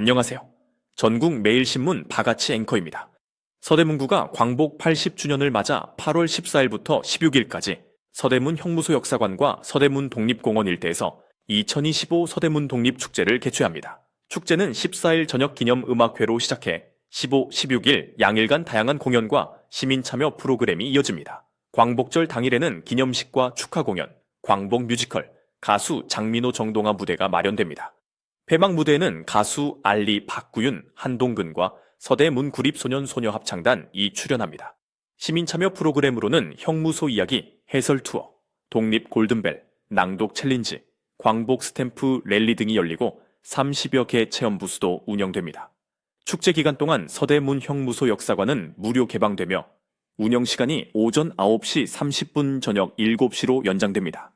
안녕하세요. 전국 매일신문 바가치 앵커입니다. 서대문구가 광복 80주년을 맞아 8월 14일부터 16일까지 서대문 형무소 역사관과 서대문 독립공원 일대에서 2025 서대문 독립축제를 개최합니다. 축제는 14일 저녁 기념 음악회로 시작해 15, 16일 양일간 다양한 공연과 시민 참여 프로그램이 이어집니다. 광복절 당일에는 기념식과 축하 공연, 광복 뮤지컬, 가수 장민호 정동아 무대가 마련됩니다. 폐막 무대에는 가수 알리 박구윤, 한동근과 서대 문 구립 소년 소녀 합창단이 출연합니다. 시민 참여 프로그램으로는 형무소 이야기, 해설 투어, 독립 골든벨, 낭독 챌린지, 광복 스탬프 랠리 등이 열리고 30여 개 체험 부스도 운영됩니다. 축제 기간 동안 서대문 형무소 역사관은 무료 개방되며 운영 시간이 오전 9시 30분 저녁 7시로 연장됩니다.